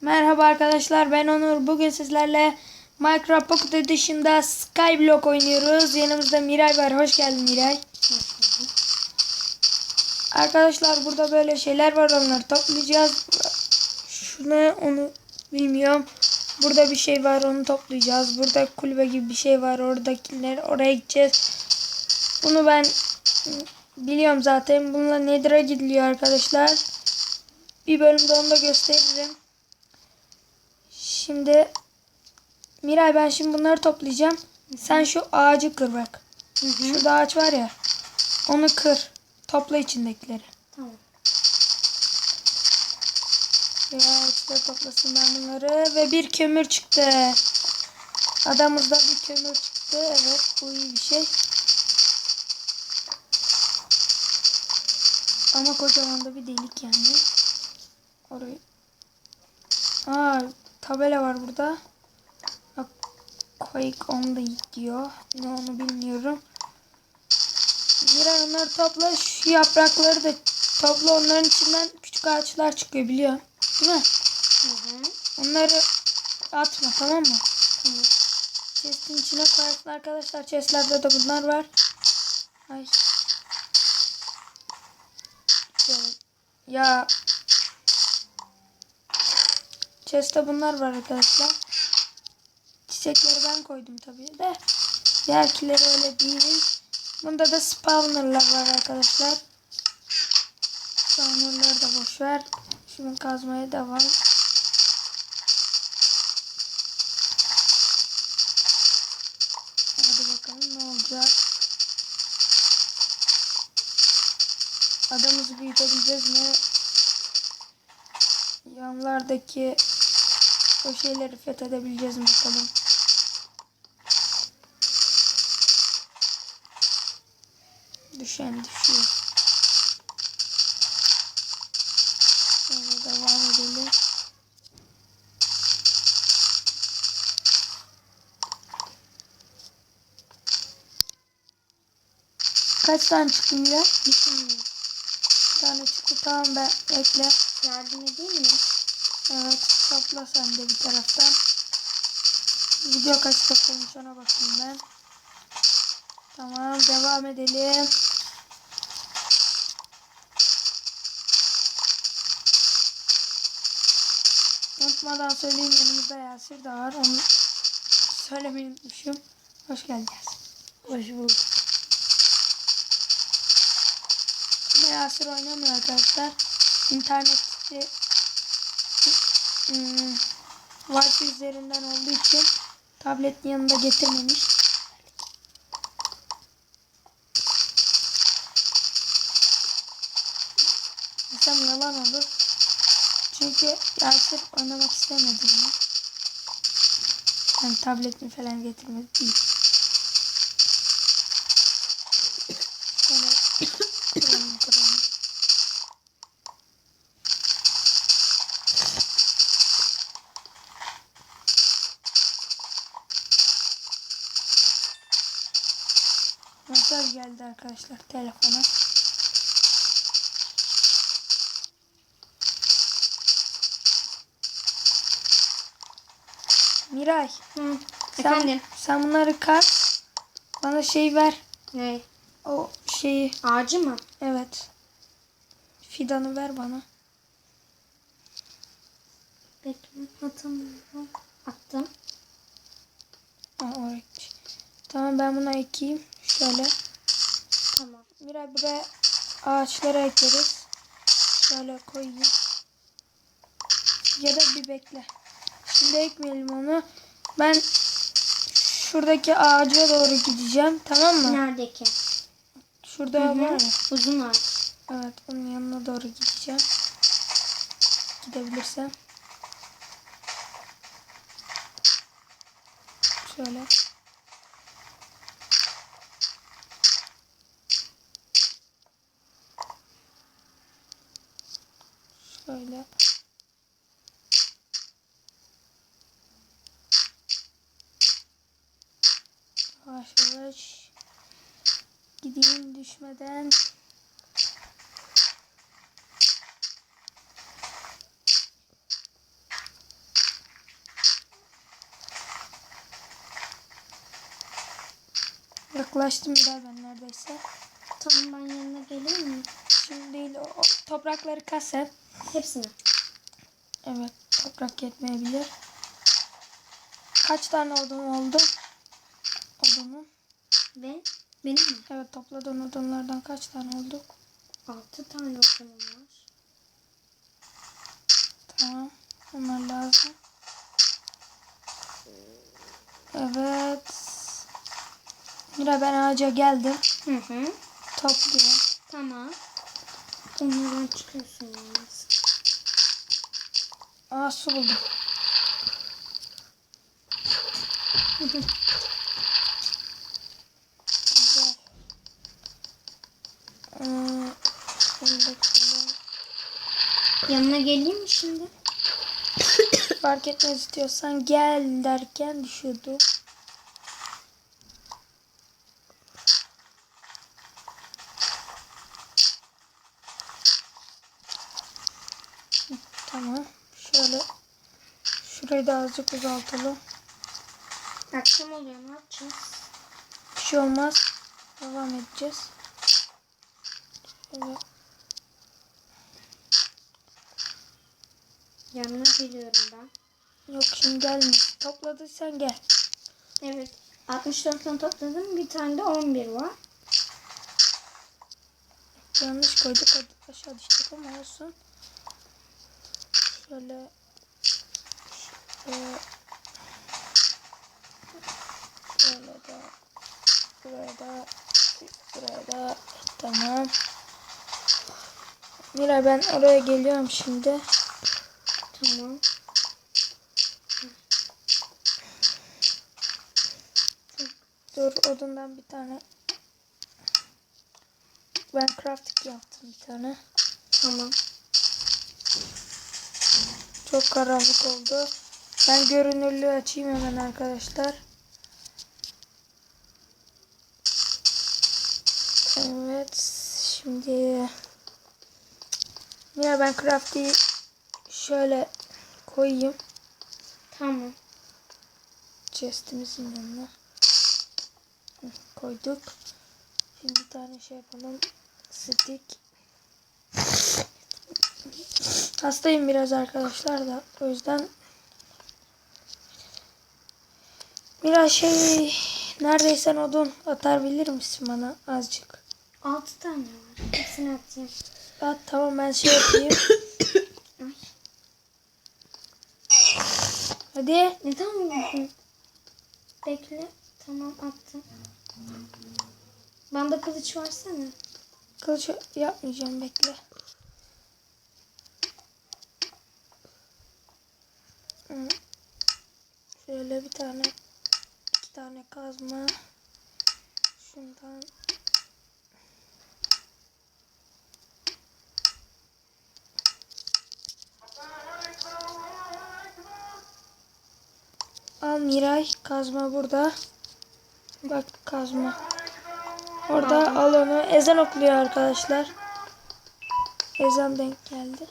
Merhaba arkadaşlar ben Onur. Bugün sizlerle Minecraft Pocket Edition'da Skyblock oynuyoruz. Yanımızda Miray var. Hoş geldin Miray. Arkadaşlar burada böyle şeyler var. Onları toplayacağız. Şunu onu bilmiyorum. Burada bir şey var onu toplayacağız. Burada kulübe gibi bir şey var. Oradakiler oraya gideceğiz. Bunu ben biliyorum zaten. Bununla Nether'a gidiliyor arkadaşlar. Bir bölümde onu da gösteririm. Şimdi Miray ben şimdi bunları toplayacağım. Sen şu ağacı kır bak. Şurada ağaç var ya. Onu kır. Topla içindekileri. Tamam. Ya ağaçları toplasın ben bunları. Ve bir kömür çıktı. Adamızda bir kömür çıktı. Evet bu iyi bir şey. Ama kocaman da bir delik yani. Orayı. Aa tabela var burada. Bak Quake on da diyor. Ne onu bilmiyorum. Miray onları topla. Şu yaprakları da topla. Onların içinden küçük ağaçlar çıkıyor biliyor. Değil mi? Hı hı. Onları atma tamam mı? Tamam. Chest'in içine koyarsın arkadaşlar. Chest'lerde de bunlar var. Ay. Şöyle. Ya. Chest'te bunlar var arkadaşlar. Çiçekleri ben koydum tabii de. Diğerkileri öyle değil. Bunda da spawnerlar var arkadaşlar. Spawnerları da boş ver. Şimdi kazmaya devam. Hadi bakalım ne olacak. Adamımızı büyütebileceğiz mi? Yanlardaki o şeyleri fethedebileceğiz mi bakalım. Düşen düşüyor. Şöyle devam edelim. Kaç tane çıktı? Düşünmüyorum. Bir tane çıktı tamam ben ekle. Yardım edeyim mi? Evet topla sen de bir taraftan. Video kaç toplamış ona bakayım ben. Tamam devam edelim. Unutmadan söyleyeyim yanımızda Yasir de var. Onu söylemeyi unutmuşum. Hoş geldin Yasir. Hoş bulduk. Ama Yasir oynamıyor arkadaşlar. İnternette hmm, Wi-Fi üzerinden olduğu için tabletin yanında getirmemiş. Desem yalan olur. Çünkü Yasir oynamak istemedi bunu. Yani tabletini falan getirmedi Mesaj geldi arkadaşlar telefona. Miray, Hı. sen, Efendim? sen bunları kaz. Bana şey ver. Ne? O şeyi, Ağacı mı? evet. Fidanı ver bana. Bekle. Atamıyorum. Attım. Ha, oraya. Tamam ben bunu ekeyim. Şöyle. Tamam. Miray buraya ağaçları ekeriz. Şöyle koyayım. Ya da bir bekle. Şimdi ekmeyelim onu. Ben şuradaki ağaca doğru gideceğim. Tamam mı? Neredeki? Şurada Hı hı. var ya. Uzun ağaç. Evet onun yanına doğru gideceğim. Gidebilirsem. Şöyle. Gideyim düşmeden. Yaklaştım biraz ben neredeyse. Tamam ben yanına geleyim mi? Şimdi değil o, o toprakları kasar. Hepsini. Evet toprak yetmeyebilir. Kaç tane odun oldu? Odunun. Ve benim mi? Evet topladığın odunlardan kaç tane oldu? Altı tane odunum var. Tamam. Onlar lazım. Evet. Mira ben ağaca geldim. Hı hı. Topluyorum. Tamam. Onlardan çıkıyorsun yalnız. Aa su buldum. Güzel. Ee, şimdi bakalım. Yanına geleyim mi şimdi? Fark etmez istiyorsan gel derken düşüyordu. Tamam. Şöyle şurayı da azıcık uzaltalım. Akşam oluyor ne yapacağız? Bir şey olmaz. Devam edeceğiz. Şöyle Yanına geliyorum ben. Yok şimdi gelme. Topladıysan gel. Evet. 64 tane topladım. Bir tane de 11 var. Yanlış koyduk. Aşağı düştük ama olsun. Şöyle şöyle şöyle de buraya da buraya da tamam. Mira ben oraya geliyorum şimdi. Tamam. Dur odundan bir tane. Ben crafting yaptım bir tane. Tamam. Çok karanlık oldu. Ben görünürlüğü açayım hemen arkadaşlar. Evet. Şimdi ya ben crafty şöyle koyayım Tamam. chestimizin yanına. Hı, Koyduk. Şimdi bir tane şey yapalım. Stick. Hastayım biraz arkadaşlar da o yüzden biraz şey neredeysen odun atabilir misin bana azıcık? 6 tane var. Hepsini atayım. At tamam ben şey yapayım. Ay. Hadi. Neden vurdun? Bekle. Tamam attım. Banda kılıç versene. Kılıç yapmayacağım bekle. Şöyle bir tane iki tane kazma. Şundan Miray kazma burada. Bak kazma. Orada al onu. Ezan okuyor arkadaşlar. Ezan denk geldi.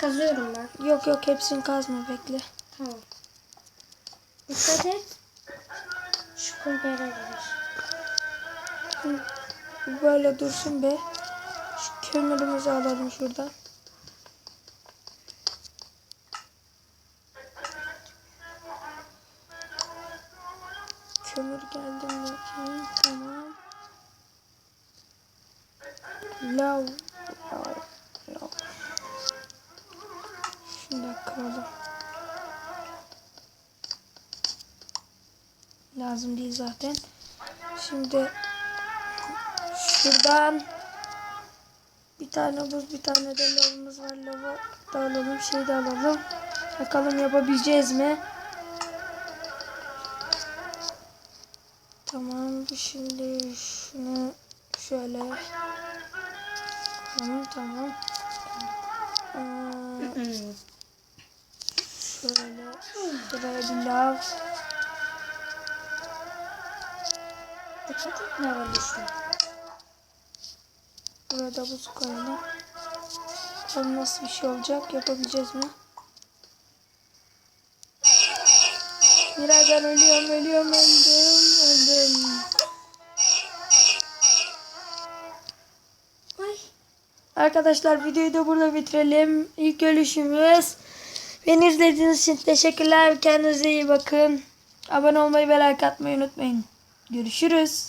Kazıyorum ben. Yok yok hepsini kazma bekle. Tamam. Dikkat et. Gelebilir. Hı, bu Böyle dursun be. Şu kömürümüzü alalım şuradan. Kömür geldi bakayım. Tamam. Lav. Lav. Lav. Da kıralım. Lazım değil zaten. Şimdi şuradan bir tane buz bir tane de lavımız var. Lava da alalım. Şey de alalım. Bakalım yapabileceğiz mi? Şimdi şunu şöyle Tamam tamam. Ee, şöyle şuraya bir lav. Dikkat ne var düştü. Buraya da buz koyalım. Bakalım nasıl bir şey olacak? Yapabileceğiz mi? Arkadaşlar ölüyorum ölüyorum öldüm öldüm. Arkadaşlar videoyu da burada bitirelim. İlk görüşümüz. Beni izlediğiniz için teşekkürler. Kendinize iyi bakın. Abone olmayı ve like atmayı unutmayın. Görüşürüz.